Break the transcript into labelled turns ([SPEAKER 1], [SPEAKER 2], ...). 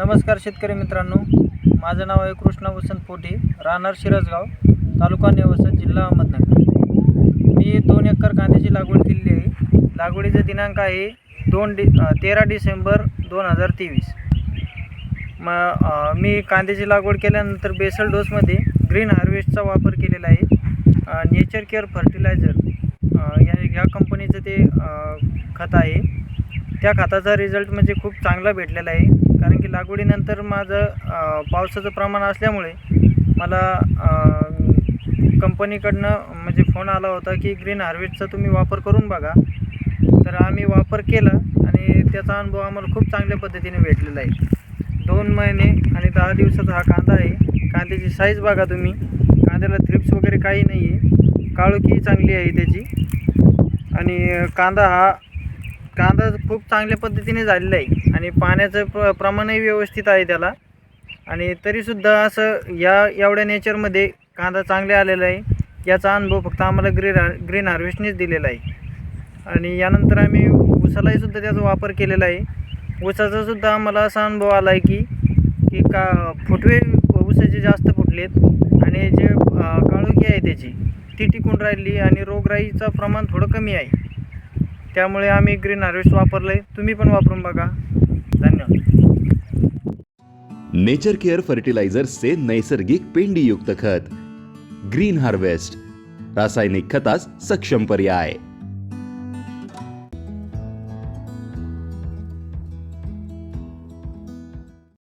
[SPEAKER 1] नमस्कार शेतकरी मित्रांनो. माझं नाव आहे कृष्णा वसंत पोटे राहणार शिरसगाव तालुका नेवसा जिल्हा अहमदनगर. मी दोन एकर कांद्याची लागवड केलेली आहे. लागवडीचा दिनांक आहे दोन डि तेरा डिसेंबर दोन हजार तेवीस. मग मी कांद्याची लागवड केल्यानंतर बेसल डोसमध्ये ग्रीन हार्वेस्टचा वापर केलेला आहे. नेचर केअर फर्टिलायझर या ह्या कंपनीचं ते खत आहे. त्या खताचा रिझल्ट म्हणजे खूप चांगला भेटलेला आहे. कारण की लागवडीनंतर माझं पावसाचं प्रमाण असल्यामुळे मला कंपनीकडनं म्हणजे फोन आला होता की ग्रीन हार्वेस्टचा तुम्ही वापर करून बघा. तर आम्ही वापर केला आणि त्याचा अनुभव आम्हाला खूप चांगल्या पद्धतीने भेटलेला आहे. दोन महिने आणि दहा दिवसाचा हा कांदा आहे. कांद्याची साईज बघा तुम्ही. कांद्याला थ्रिप्स वगैरे काही नाही आहे काळोखी चांगली आहे त्याची. आणि कांदा हा कांदा खूप चांगल्या पद्धतीने झालेला आहे. आणि पाण्याचं प्र प्रमाणही व्यवस्थित आहे त्याला. आणि तरीसुद्धा असं या एवढ्या नेचरमध्ये कांदा चांगले आलेला आहे. याचा अनुभव फक्त आम्हाला ग्रीन हार ग्रीन हार्वेस्टनेच दिलेला आहे. आणि यानंतर आम्ही ऊसालाही सुद्धा त्याचा वापर केलेला आहे. ऊसाचा सुद्धा आम्हाला असा अनुभव आला आहे की की का फुटवे ऊसाचे जास्त फुटलेत. आणि जे काळोखी आहे त्याची ती टिकून राहिली आणि रोगराईचं प्रमाण थोडं कमी आहे. त्यामुळे आम्ही ग्रीन हार्वेस्ट वापरलं आहे तुम्ही पण वापरून बघा. धन्यवाद.
[SPEAKER 2] नेचर केअर फर्टिलायझर्सचे नैसर्गिक पेंडीयुक्त खत. ग्रीन हार्वेस्ट रासायनिक खतास सक्षम पर्याय.